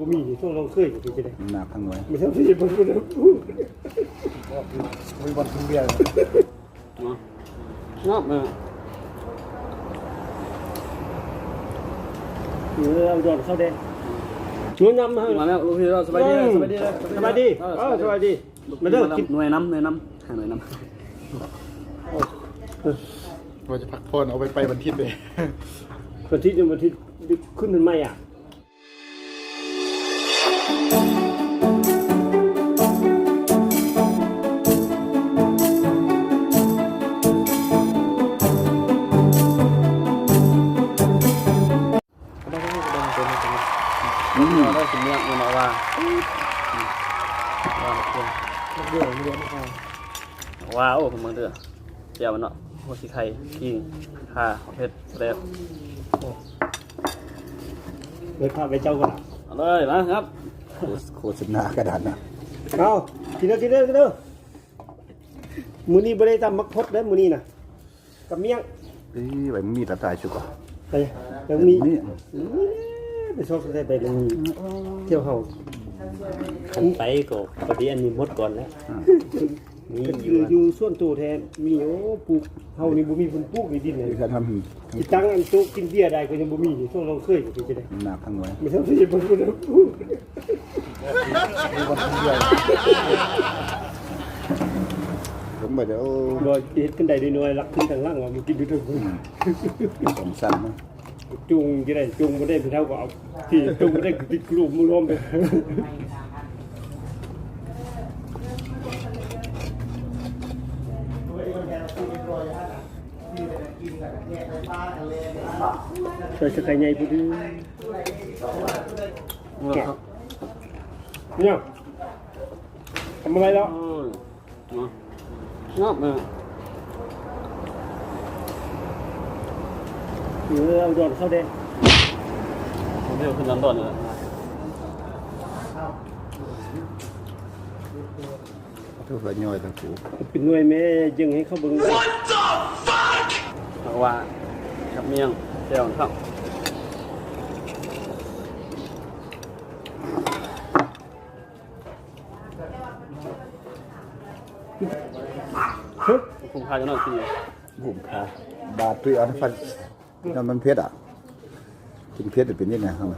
บ่มีช่วงเราเคยอยู่ที่จะได้หนักทั้งหน่วยไม่ใช่ที่บ่รู้นะมีบอลทุ่งเบียร์งอบเออเออเอาดอนเข้าแดงชวนนำมามาแล้วลูกพี่เราสบายดีสบายดีสบายดีเออสบายดีมาเด้อกินหน่วยน้ำหน่วยน้ำหาหน่วยน้ำว่าจะพักผ่อนเอาไปไปวันทิศเลยวันที่จะวันที่ขึ้นเป็นไม่อะ ว่าว่าเพื่อนเรื่องเรื่องอ่าว้าวผมมึงเด้อเดี๋ยวมันเนาะโคสิไข่กิ้งข่าเพชรเล็บเลยพาไปเจ้าก่อนเอาเลยมาครับโฆษณากระดานนะเอากินเด้อกินเด้อกินเด้อมื้อนี้บ่ได้ตำมักพดเด้อมื้อนี้น่ะกับเมี่ยงเอ้ยไปมีตาตายชุกอะไปแล้วมีนี่ไปชอบได้ไปมันมีเที่ยวเฮา ขันไปก็พอดีอันนี้หมดก่อนแล้วมีอยู่อยู่ส่วนตัวแทนมีโอ้ปลูกเฮานี่บ่มีคนปลูกในดินเลยจะทกินตังอันโตกินเบียร์ได้ก็ยังบ่มีช่วงเราเคยก็จะได้ำหนักทั้งหน่วยไม่ใช่ที่บ่รู้นะมีบอลทุ่งเบียร์ผมไปเดี๋ยวบ่เฮ็ดกันได้น้อยๆรักขึ้นทางล่างว่ามันกินด้วยทุกคนสองสั้นนะ จุงจะได้จุงบ่ได้เท่าก็เอาที่จุงบ่ได้ติดกลุ่มมือรวมไปใส่สกายใหญ่พอดีเนี่ยทำอะไรแล้วงอบเออ เออเอาดอนเข้าแดงผมเดี๋ยวขึ้นลอนดอนเลยทุกคนย่อยทั้งคู่เป็นหน่วยแม่ยังให้เขาเบิ่งเอาว่ากับเมียงเดี๋ยวครับเฮ้ยคุ้มค่าจะหน่อยสิบุ่มคาบาดตุยอันฟัน นั่นมันเพชรอะกินเพชรจะเป็นยังไงครับ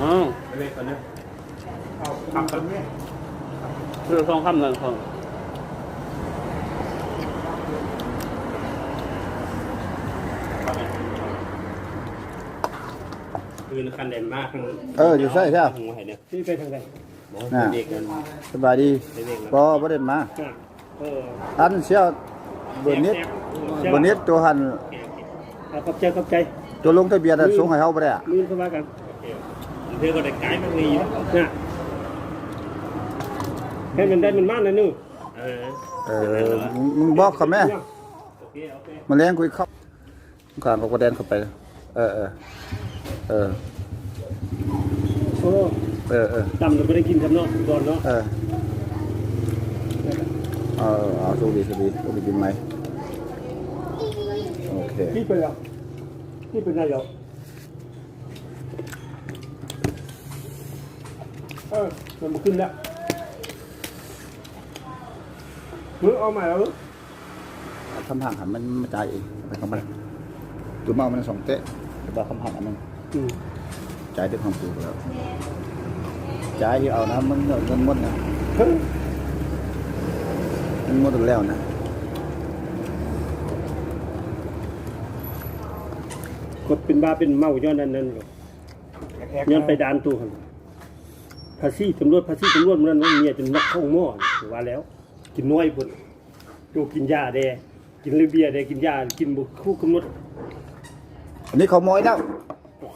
อ๋อเล็กกว่านี้เอาทำกันเนี่ยคือทองคำเงินทองคือคันแดนมากทั้งเอออยู่ใช่ใช่หัวไหเนี่ยที่ไปทางไหนน่ะเด็กกันสบายดีเด็กๆก็บ่ได้มาน่ะ เอออันเชียวบนนิดบนนิดตัวหันเอาขอบใจขอบใจตัวลงทะเบียนน่ะส่งให้เฮาบ่ได้อะมือเข้ามากันเพื่อก็ได้กายมันมีอยู่น่ะให้มันได้มันมากนะนู่นเออเออมึงมึงบอกเขาแม่โอเคโอเคมาแรงคุยเข้าข้างเขาก็แดนเข้าไป เออเออเออโอ้เออเออตำเราไม่ได้กินครับเนาะก่อนเนาะเออ เออเอาโชคดีโชคดีโชคดีกินไหมโอเคพี่ไปแล้วพี่เป็นนายกเออมันมาขึ้นแล้วมึงเอาใหม่แล้วคำหักหันมันมาจ่ายเองไปของมันตัวเมามันสองเตะแต่ว่าคำหักอันนึงอืมจ่ายด้วยความสูงแล้วจ่ายที่เอานะมันเงินหมดนะเฮ้ย มันหมดแล้วนะกดเป็นบ้าเป็นเมาย้อนนั้นนั่นหรอกย้อนไปดานตัวหันภาษีตำรวจภาษีตำรวจมันนั่นเมียจนนักเข้าหม้อนี่ว่าแล้ว กินน้อยพุ่นโจกินยาแดกินเหล้าเบียร์แดกินยากินบุคู่กำหนดอันนี้เขามอยแล้ว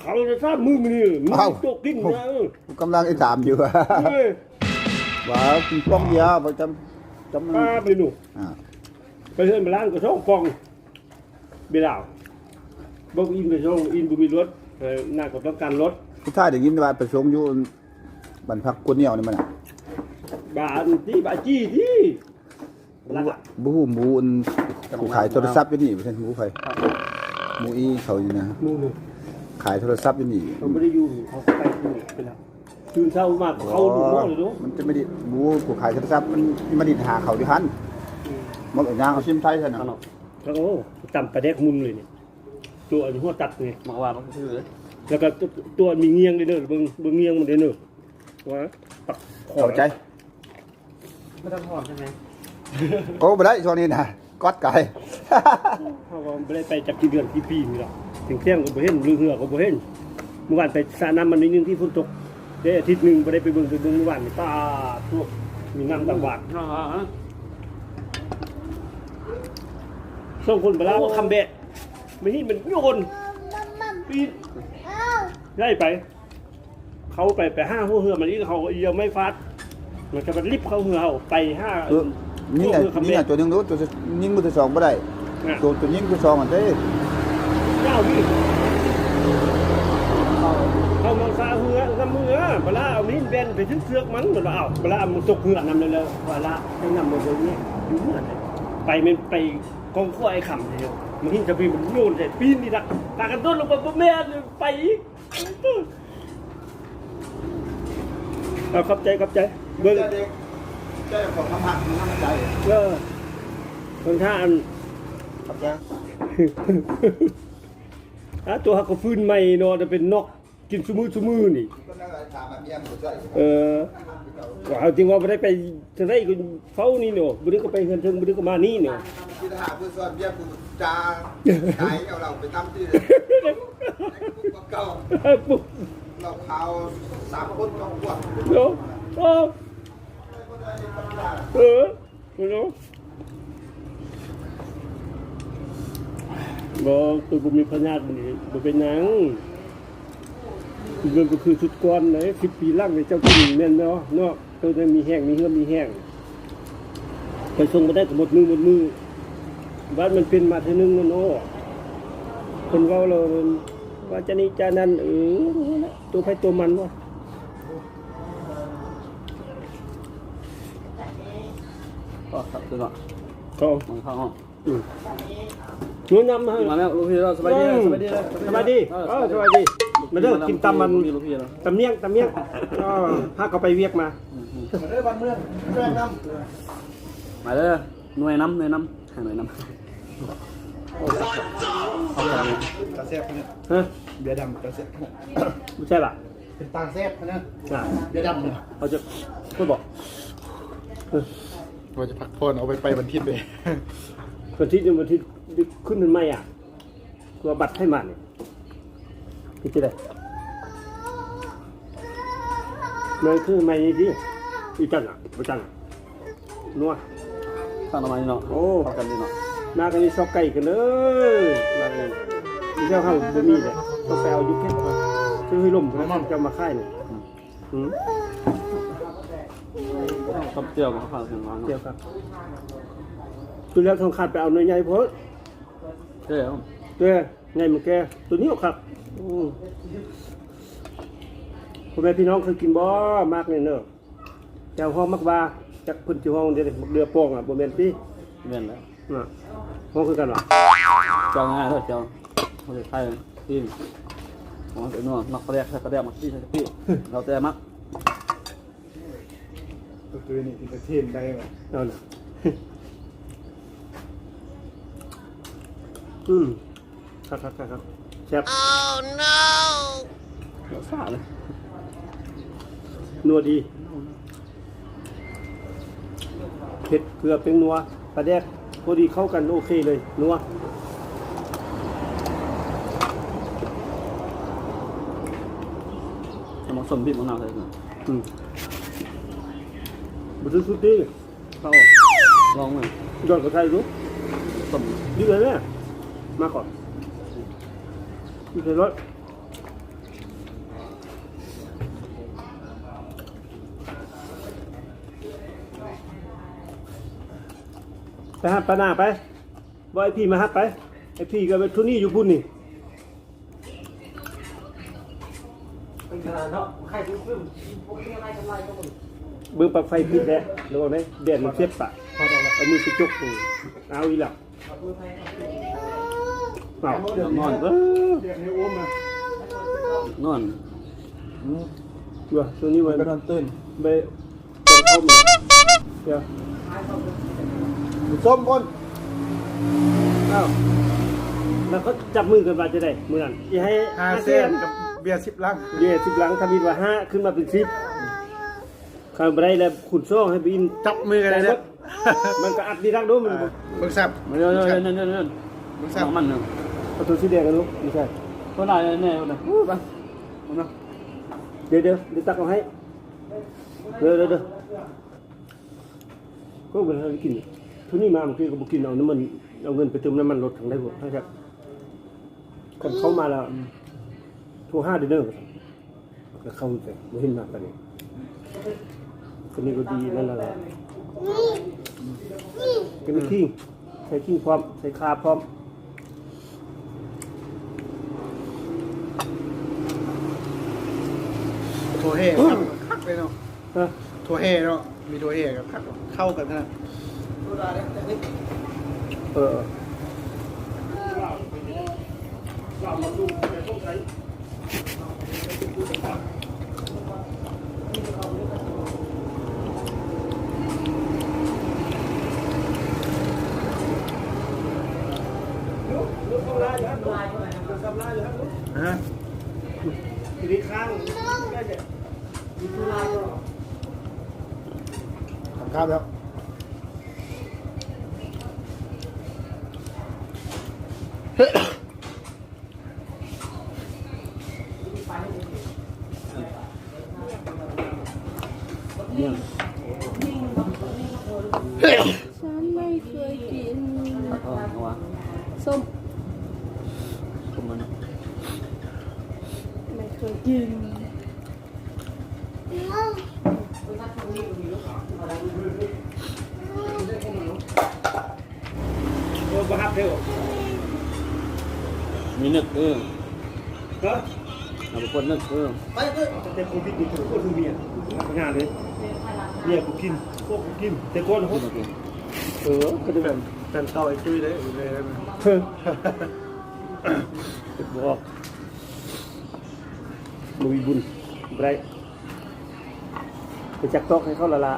เขาจะทราบมือมันนี่มือเอ้าตกดิ้นนะเออกำลังไอ้ถามอยู่เฮ้ยว่าคุณป้องเดียวประจำ จำป้าไปหนูอ่าไปเฮือนมาล้างก็ช่องกองเบลาวบอกอินไปช่องอินบุมีรถเออหน้าก็ต้องการรถผู้ชายได้ยินว่าไปส่งอยู่บรรพักกุนเหนียวนี่มันน่ะบาทที่บาจี้ที่ลักอะบูฮูหมูอันผู้ขายโทรศัพท์อยู่นี่เป็นหมูไผหมูอีเขาอยู่นะนู่นนี่ขายโทรศัพท์อยู่นี่ เขาไม่ได้อยู่เขาไปนู่นไปแล้ว คืนเช้ามาเขาดูหม้อเลยดูมันจะไม่ได้หมูกูขายโทรศัพท์มันมันดินหาเขาดิฮันมันเอาย่างเอาชิมไทยซะนะขนมแล้วก็โอ้ตำปลาแดกมุนเลยเนี่ยตัวอันหัวตัดไงมากว่ามันคือแล้วก็ตัวตัวมีเงียงเลยเด้อเบิ่งเบิ่งเงียงมันเด้อเด้อว่าปักคอเข้าใจไม่ต้องถอนใช่ไหมโอ้บ่ได้ช่วงนี้นะกอดไก่เขาก็ไม่ได้ไปจับกี่เดือนกี่ปีนี่หรอกถึงเที่ยงก็บ่เห็นลือเหือก็บ่เห็นเมื่อวานไปสระน้ำมันนิดนึงที่ฝนตก ได้อาทิตย์หนึงบ่ได้ไปเบิ่งไปเบิ่งเมื่อวานนี่ป้าทั่วมีน้ำตาบาดน้องอะส่งคนไปแล้วคำเบะไม่นี่มันโยนปีนไล่ไป เขาไปไปห้าหัวเหือมันนี่เขาเอียวไม่ฟาดมันจะมันรีบเข้าเหือเขาไปห้าเออนี่น่ะหัวเหือคำนี่เบะน่ะตัวหนึงรู้ตัวยิงมือที่สองบ่ได้น่ะตัวตัวยิงตัวสองอันเด้เจ้าพี่เขามองซาเหือ น้ำมือเวลาเอามีนแบนไปถึงเสือกมันเวลาเอาเวลามันตกเหือนำเลยเลยเวลาให้นำมาตรงนี้อยู่เหือเลยไปมันไปกองขั้วไอ้ขำเลยวมันหินจะปีมันโยนใส่ปีนนี่ละตากันต้นลงไปบ่แม่ไปอีกเอาขับใจขับใจเบิ่งเด็กเจ้าของคำหักมันน้ำใจเออเบิ่งท่าอันครับจ้าอะตัวหักก็ฟื้นใหม่เนาะจะเป็นนก กินซุมือซุมือนี่ก็นั่งถามแบบเมียมันใจเออว่าเอาจริงว่าบ่ได้ไปทางไหนก็เฝ้านี่เนาะบ่ได้ก็ไปเฮือนเทิงบ่ได้ก็มานี่เนาะที่ทหารเพื่อส่วนเมียกูจ้าขายเอาเราไปตั้มที่เก่าปุ๊บเราข่าวสามคนต้องพวกเนาะเออเออเนาะบ่คือบ่มีพญาตินี่บ่เป็นหยัง เรื่องก็คือสุดก่อนเลย10ปีหลังนี่เจ้ากินแม่นเนาะเนาะเจ้าได้มีแห้งมีเฮือมีแห้งไปส่งบ่ได้ก็หมดมือหมดมือบ้านมันเป็นมาทีนึงแล้วเนาะคนเว้าเราว่าจะนี่จะนั่นเออตัวใครตัวมันวะก็ครับคือเนาะเขามันเข้าห้องอืมนู้นนำให้มาแล้วลูกพี่เราสบายดีสบายดีเลยสบายดีเออสบายดี มาเด้อกินตำมันลูกพี่เราตำเนียงตำเนียงก็พาเขาไปเวียกมาเรื่องบ้านเมืองเรื่องน้มาเด้อหน่วยน้ำหน่วยน้ำหาหน่วยน้ำเอาไปเลยำตาแซ่บเนี่ยฮะเบียร์ดำตาแซ่บไม่ใช่ป่ะเป็นตาแซ่บนะอะเบียร์ดำเนี่ยเขาจะพูดบอกเออว่าจะพักผ่อนเอาไปไปบันทิตเลยวันที่วันที่ขึ้นมันไม่อะตัวบัตรให้มาเนี่ย พี่จะได้มันคือไม่ที่อีจันอะอีจันอะนัวข้างน้ำมันเนาะโอ้เข้ากันดีเนาะมากันนี่ซอกไก่กันเลยมากันนี่เจ้าข้าวบะหมี่เลยต้องไปเอายุคแค่ซื้อให้ลมแล้วจะมาค่ายเนี่ยอืมกับเจียวกับข้าวถึงร้านเดี๋ยวครับตัวแรกทองขาดไปเอาเนื้อใหญ่เพราะเจียวตัว ไงมันแกตัวนี้หรอกครับอืมพ่อแม่พี่น้องเคยกินบ่มากเลยเนอะแจ่วห้องมักบาจากพื้นที่ห้องเดียวเรือโป่งอะบ่แม่นติเวียนแล้วน่ะห้องคือกันเหรอเจียวง่ายเลยเจียวเขาจะใช้ที่ของเดี๋ยวนู้นมักกระเดียกใช้กระเดียกมักที่ใช้พี่เราแต่มักตัวนี้ที่ประเทศได้ไหมเอาน่ะอืม ครับครับครับครับแซ่บสาเลยนัวดีเผ็ดเกลือเป็นนัวปลาแดกพอดีเข้ากันโอเคเลยนัวจะมาสมบีบมะนาวใส่กันอืมบุตรสุดดีเข้าลองเลยยอดกระไทยรู้สมดีเลยเนี่ยมาก่อน ดีเลยรถไปฮับปานาไปบอยพี่มาฮับไป ไอพี่ก็เป็นทุนี่อยู่พุ่นนี่เป็นขนาดเนาะใครซื้อเพิ่มเบื้องปลักไฟพิษแล้วระวังไหมแดดมันเสียบปากเอามือไปจุกตรงเอาอีหลับไปเปล่านอนเออเรียกให้อุ้มนะนอนเดี๋ยวตัวนี้ไว้ไปนอนตื่นไปเป็นข้อมือเดี๋ยวส้มก้นอ้าวแล้วเขาจับมือกันมาจะได้มือนั่นอย่าให้ห้าห้าเซเส้นนกับเบียร์สิบลังเดี๋ยวสิบหลังทำบินว่าห้าขึ้นมาเป็นสิบข้างไปได้แล้วขุนซ่องให้บินจับมือกันเลยเนี่ยมันก็อัดดีรักด้วยมันเบิ่งซับมาเร็วเร็วเร็วเร็วเร็วเร็วเบิ่งสซัอบงมันหนึ่ง เอาตัวสีแดงกันลูกไม่ใช่คนไหนแน่คนไหนไปมาเดี๋ยวเดี๋ยวเดี๋ยวตักเอาให้เดี๋ยวเดี๋ยวเดี๋ยวก็เป็นอะไรกินทุนี้มาเมื่อกี้ก็บอกกินเอาน้ำมันเอาเงินไปเติมน้ำมันรถทางได้หมดถ้าจะคนเข้ามาแล้วโทรห้าเดือนเด้อแล้วเข้าไปไม่เห็นมาตอนนี้คนนี้ก็ดีนั่นแหละก็มีขี้ใส่ขี้พร้อมใส่คาพร้อม ถั่วแห่ครับคักเลยเนาะฮะถั่วแห่เนาะมีถั่วแห่กับคักเนาะเข้ากันขนาดเออฮะทีนี้ข้าง ทำ ข้าวแล้วเฮ้ย ฉันไม่เคยกิน ตัดออกเอาวะ ส้ม ตรงมัน ไม่เคยกิน เออบังคับเร็วมีนึกเออเนาะเอาไปคนนึกเออแต่โควิดนี่คือคนคือเมียทำงานเลยเมียกูกินพวกกูกินแต่ก่อนพูเขาดเมื่อกี้เออก็ได้แบบแฟนเก่าไอ้ตุ้ยเลยอยู่เลยได้ไหมเฮ้ยบอกบุญบุญไรไปจักตอกให้เขาละละ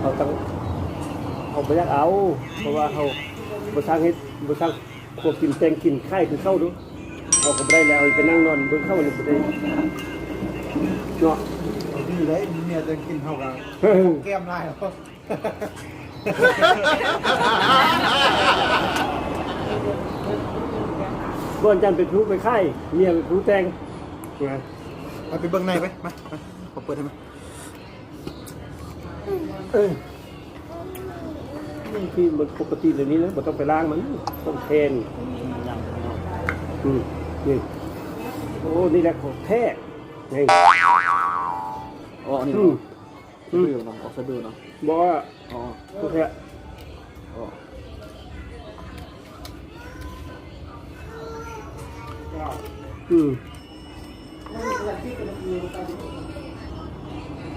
เขาต้องเขาไปยักเอา เพราะว่าเขา บสร้างเฮ็ดบสร้างพวกกินแตงกินไข่คือเข้าดูเอาก็บ่ได้แล้วเอาไปนั่งนอนเบิ่งเข้าเลยบ่ได้เนาะเอาดีเลยมีเมียจะกินเท่ากันเฮ้ยแก้มได้เหรอก่อนจันเป็นครูไปไข่เมียเป็นครูแตงนะเอาไปเบิ่งในไปมามาขอเปิดให้มาเออนี่ ที่มันปกติแบบนี้นะบ่ต้องไปล้างมันต้องเทนยังไม่เอาอืมนี่โอ้นี่แหละของแท้ไงอ๋อนี่อืมสะดือเนาะออกสะดือเนาะบอกว่าอ๋อของแท้อ๋ออืม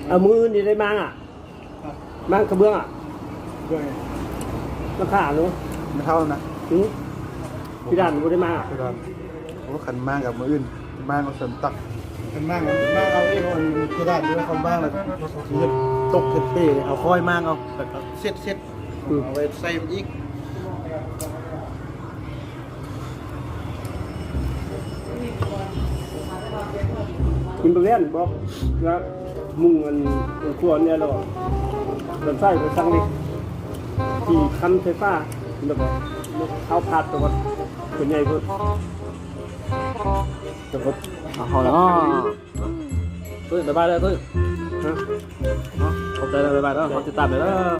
เอามือนี่ได้มังอะมังกระเบื้องอะ เบิ่งไงราคาเนาะไม่เท่านะถึงพี่ดันบ่ได้มาคือตอนโอ้ขันมากกับมืออื่นมากกับสมตักขันมากกับมากเอาเองมันคือได้ด้วยคำบ้างเลยคือตกเทเป้เอาค่อยมากเอาแต่ก็เซ็ตเซ็ตเอาไว้ใส่มันอีกคุณไปเล่นบอกว่ามุ่งอันอันส่วนเนี่ยเราลำไส้ไปสั่งนี่ที่ คันไฟฟ้าแบบเข้าพัดตัวมันเป็นไงเพิ่นแต่ว่าเอาเขาแล้วตุ้ยบ๊ายบายเลยตุ้ยฮะขอบใจเลยบ๊ายบายแล้วขอติดตามเลยแล้ว